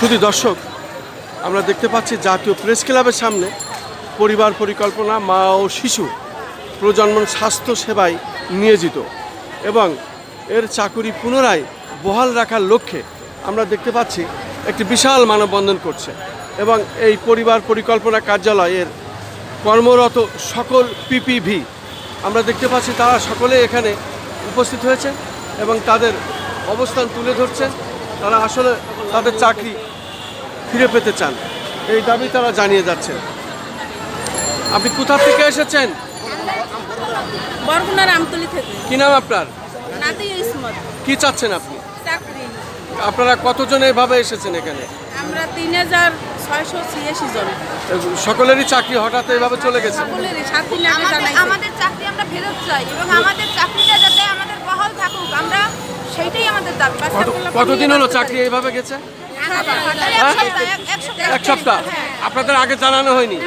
শুধু দর্শক, আমরা দেখতে পাচ্ছি জাতীয় প্রেস ক্লাবের সামনে পরিবার পরিকল্পনা, মা ও শিশু প্রজন্ম স্বাস্থ্য সেবায় নিয়োজিত এবং এর চাকুরি পুনরায় বহাল রাখার লক্ষ্যে আমরা দেখতে পাচ্ছি একটি বিশাল মানববন্ধন করছে এবং এই পরিবার পরিকল্পনা কার্যালয়ের কর্মরত সকল পিপিভি আমরা দেখতে পাচ্ছি তারা সকলে এখানে উপস্থিত হয়েছে এবং তাদের অবস্থান তুলে ধরছেন। তারা আসলে তাদের চাকরি ফিরে পেতে চান। এই দাবি তারা জানিয়ে যাচ্ছেন আপনি কোথা থেকে এসেছেন? বরগুনা রামতলি থেকে। কি নাম আপনার? কি চাচ্ছেন আপনি? আপনারা কতজন এভাবে এসেছেন এখানে? আমরা তিন হাজার ছয়শো ছিয়াশি জন। সকলেরই চাকরি হঠাৎ এইভাবে চলে গেছে? আমাদের চাকরি আমরা ফেরত চাই এবং আমাদের চাকরিটা যাতে আমাদের বহাল থাকুক আমরা সেইটাই আমাদের দাবি। কতদিন হলো চাকরি এইভাবে গেছে? এক সপ্তাহ, এক- সপ্তাহ। আপনাদের আগে জানানো হয়নি?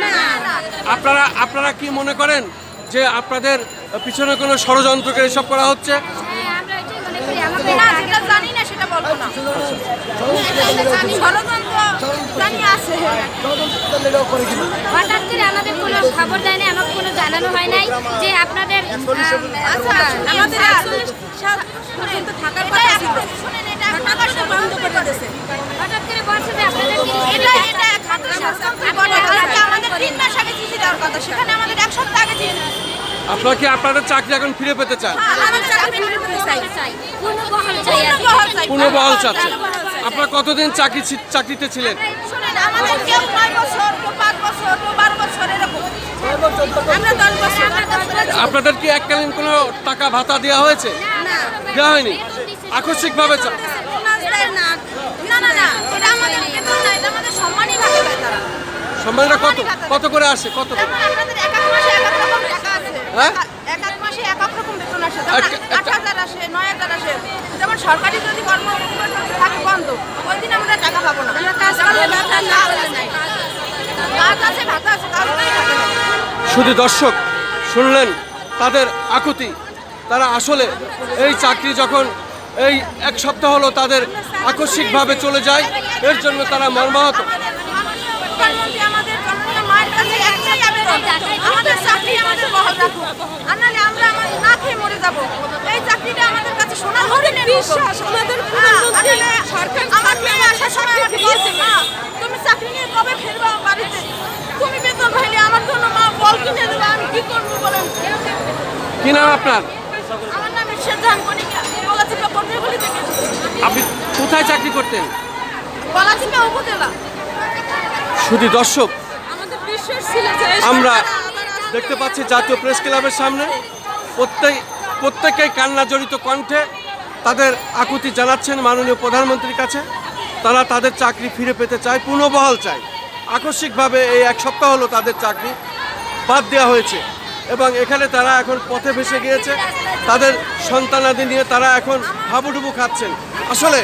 আপনারা আপনারা কি মনে করেন যে আপনাদের পিছনে কোনো ষড়যন্ত্রকে এসব করা হচ্ছে? জানি না সেটা বলব না। ষড়যন্ত্র জানি আছে। হঠাৎ করে আমাদের কোনো খবর দেয় নাই আমাকে জানানো হয় নাই যে আপনাদের আচ্ছা আপনারা কি আপনাদের চাকরি এখন ফিরে পেতে চান? আমাদের চাকরি ফিরে পেতে চাই। চাই পূর্ণ বহাল চাই। আর কি। বহাল চাই। পুনঃ বহাল চাচ্ছেন আপনারা কতদিন চাকরি চাকরিতে ছিলেন? আপনাদের কি এককালীন কোনো টাকা ভাতা দেওয়া হয়েছে? দেওয়া হয়নি? আকস্মিকভাবে সম্মানটা কত? কত করে আসে? কত? হ্যাঁ? এক এক মাসে এক এক রকম বেতন আসে। আট হাজার আসে নয় হাজার আসে। সরকারি যদি কর্ম থাকে বন্ধ ওই দিন আমরা টাকা পাবো না। কাজ করলে ভাতা না করলে নাই কাজ আছে। ভাতা আছে কাজ নাই থাকে না শুধু দর্শক শুনলেন তাদের আকুতি তারা আসলে এই চাকরি যখন এই এক সপ্তাহ হলো তাদের আকস্মিকভাবে চলে যায় এর জন্য তারা মর্মাহত। আমাদের জনগণের মায়ের কাছে একটাই আবেদন আমাদের চাকরি আমাদের বহাল রাখুন আর নাহলে আমরা না খেয়ে মরে যাব। এই চাকরিটা আমাদের কাছে সোনা হরিণের বিশ্বাস, আমাদের প্রধানমন্ত্রী সরকার আমার আসার সময় আমাকে বলছে মা তুমি চাকরি নিয়ে কবে ফিরবা বাড়িতে? তুমি বেতন পাইলে আমার জন্য মা বল কিনে দেবে আমি কি করব বলেন কি নাম আপনার? আমার নাম ঈশ্বর জাহান কনিকা গলাচিপা থেকে। আপনি কোথায় চাকরি করতেন? উপজেলা। শুধু দর্শক আমরা দেখতে পাচ্ছি জাতীয় প্রেস ক্লাবের সামনে। প্রত্যেক প্রত্যেকেই কান্না জড়িত কণ্ঠে তাদের আকুতি জানাচ্ছেন মাননীয় প্রধানমন্ত্রীর কাছে। তারা তাদের চাকরি ফিরে পেতে চায় পুনঃবহাল চায়। আকস্মিকভাবে এই এক সপ্তাহ হলো তাদের চাকরি বাদ দেওয়া হয়েছে এবং এখানে তারা এখন পথে ভেসে গিয়েছে। তাদের সন্তানাদি নিয়ে তারা এখন হাবুডুবু খাচ্ছেন। আসলে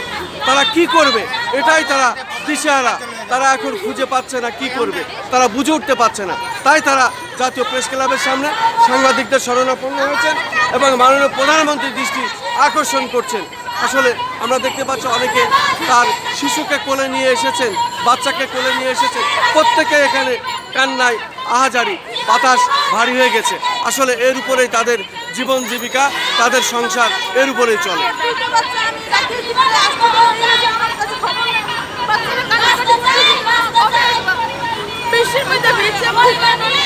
তারা কি করবে? এটাই তারা দিশেহারা। তারা এখন খুঁজে পাচ্ছে না কি করবে। তারা বুঝে উঠতে পারছে না। তাই তারা জাতীয় প্রেস ক্লাবের সামনে সাংবাদিকদের শরণাপন্ন হয়েছেন এবং মাননীয় প্রধানমন্ত্রীর দৃষ্টি আকর্ষণ করছেন। আসলে আমরা দেখতে পাচ্ছি অনেকে তার শিশুকে কোলে নিয়ে এসেছেন, বাচ্চাকে কোলে নিয়ে এসেছেন। প্রত্যেকে এখানে কান্নায় আহাজারি, বাতাস ভারী হয়ে গেছে। আসলে এর উপরেই তাদের জীবন জীবিকা, তাদের সংসার এর উপরেই চলে। Arriba,